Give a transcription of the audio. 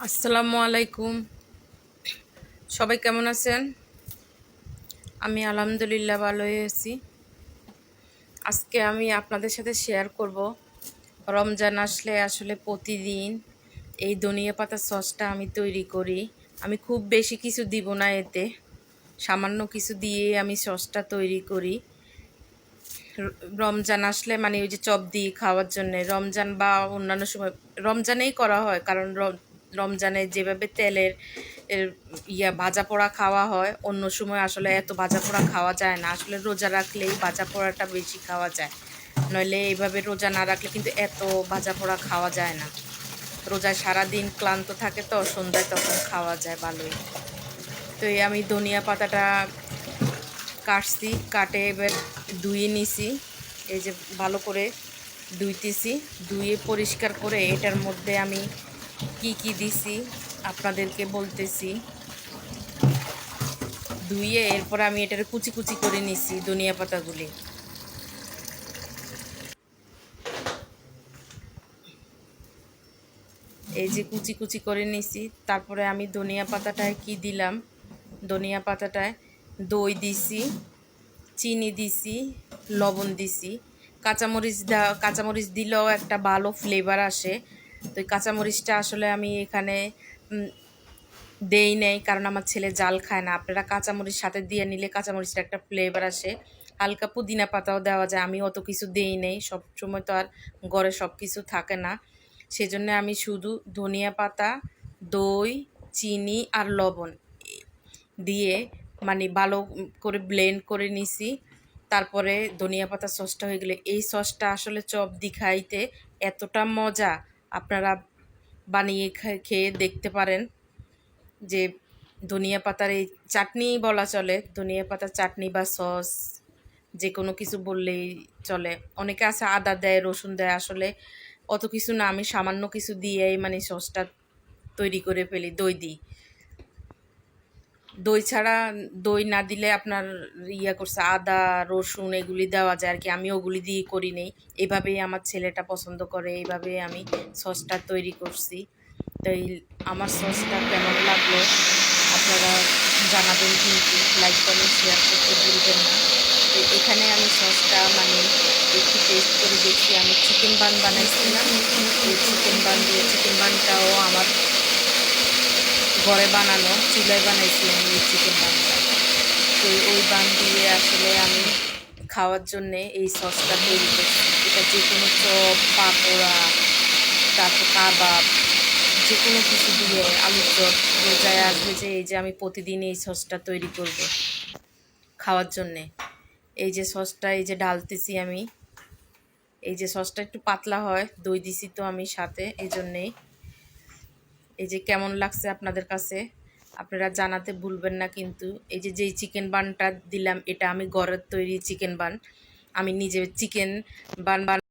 আসসালামু আলাইকুম। সবাই কেমন আছেন? আমি আলহামদুলিল্লাহ ভালোই আছি। আজকে আমি আপনাদের সাথে শেয়ার করব। রমজান আসলে আসলে প্রতিদিন এই ধনিয়া পাতা সসটা আমি তৈরি করি। আমি খুব বেশি কিছু দিব না এতে। সামান্য কিছু দিয়ে আমি সসটা তৈরি করি। রমজান আসলে মানে ওই যে চপ দিয়ে খাওয়ার জন্য। রমজান বা অন্যান্য সময় রমজানেই করা হয় কারণ রমজানে যেভাবে তেলের ইয়া ভাজা পোড়া খাওয়া হয়, অন্য সময় আসলে এত ভাজা পোড়া খাওয়া যায় না। আসলে রোজা রাখলেই ভাজা পোড়াটা বেশি খাওয়া যায়। নইলে এইভাবে রোজা না রাখলে কিন্তু এত ভাজা পোড়া খাওয়া যায় না। রোজায় সারাদিন ক্লান্ত থাকে তো, সন্ধ্যায় তখন খাওয়া যায় ভালোই। তো এই আমি ধনিয়া পাতাটা কাটছি, কাটে এবার ধুয়ে নিছি। এই যে ভালো করে ধুইতেছি। ধুয়ে পরিষ্কার করে এটার মধ্যে আমি কি কি দিছি, আপনাদেরকে বলতেছি। ধুয়ে এরপর আমি এটার কুচি কুচি করে নিছি ধনিয়া পাতাগুলি। এই যে কুচি কুচি করে নিছি, তারপরে আমি ধনিয়া পাতাটায় কি দিলাম? ধনিয়া পাতাটায় দই দিছি, চিনি দিছি, লবণ দিছি। কাঁচামরিচ দা, কাঁচামরিচ দিলেও একটা ভালো ফ্লেভার আসে। তো এই কাঁচামরিচটা আসলে আমি এখানে দেই নেই, কারণ আমার ছেলে জাল খায় না। আপনারা কাঁচামরিচ সাথে দিয়ে নিলে কাঁচামরিচটা একটা ফ্লেভার আসে। হালকা পুদিনা পাতাও দেওয়া যায়, আমি অত কিছু দেই নেই। সব সময় তো আর ঘরে সব কিছু থাকে না। সেজন্য আমি শুধু ধনিয়া পাতা, দই, চিনি আর লবণ দিয়ে মানে ভালো করে ব্লেন্ড করে নিছি। তারপরে ধনিয়া পাতা সসটা হয়ে গেলে, এই সসটা আসলে চপ দি খাইতে এতটা মজা আপনারা বানিয়ে খেয়ে দেখতে পারেন যে ধনিয়া পাতার এই চাটনি বলা চলে। ধনিয়া পাতার চাটনি বা সস, যে কোনো কিছু বললেই চলে। অনেকে আছে আদা দেয়, রসুন দেয়। আসলে অত কিছু না, আমি সামান্য কিছু দিয়েই মানে সসটা তৈরি করে ফেলি, দই দিই। দই ছাড়া দই না দিলে আপনার ইয়া করছে, আদা, রসুন এগুলি দেওয়া যায় আর কি। আমি ওগুলি দিয়ে করি নেই। এভাবেই আমার ছেলেটা পছন্দ করে এইভাবেই আমি সসটা তৈরি করছি। তো আমার সসটা কেমন লাগল আপনারা জানাবেন কিন্তু লাইক কমেন্ট শেয়ার করতে ভুলবেন না। তো এখানে আমি সসটা মানে একটু টেস্ট করে দেখছি। আমি চিকেন বান বানাইছিলাম চিকেন বান দিয়ে চিকেন বানটাও আমার ঘরে বানানো চুলায় বানাইছি আমি এই চিকেন বানটা। তো ওই বান দিয়ে আসলে আমি খাওয়ার জন্যে এই সসটা তৈরি করছি। এটা যে কোনো চপ, পাকোড়া, তারপর কাবাব যে কোনো কিছু দিয়ে আলুর চপ, রোজায় আসবে যে এই যে আমি প্রতিদিন এই সসটা তৈরি করব খাওয়ার জন্যে। এই যে সসটা, এই যে ঢালতেছি আমি। এই যে সসটা একটু পাতলা হয়, দই দিছি তো আমি সাথে, এই জন্যেই এই যে কেমন লাগছে আপনাদের কাছে? আপনারা জানাতে ভুলবেন না কিন্তু। এই যে যেই চিকেন বানটা দিলাম, এটা আমি ঘরের তৈরি চিকেন বান আমি নিজে চিকেন বান বান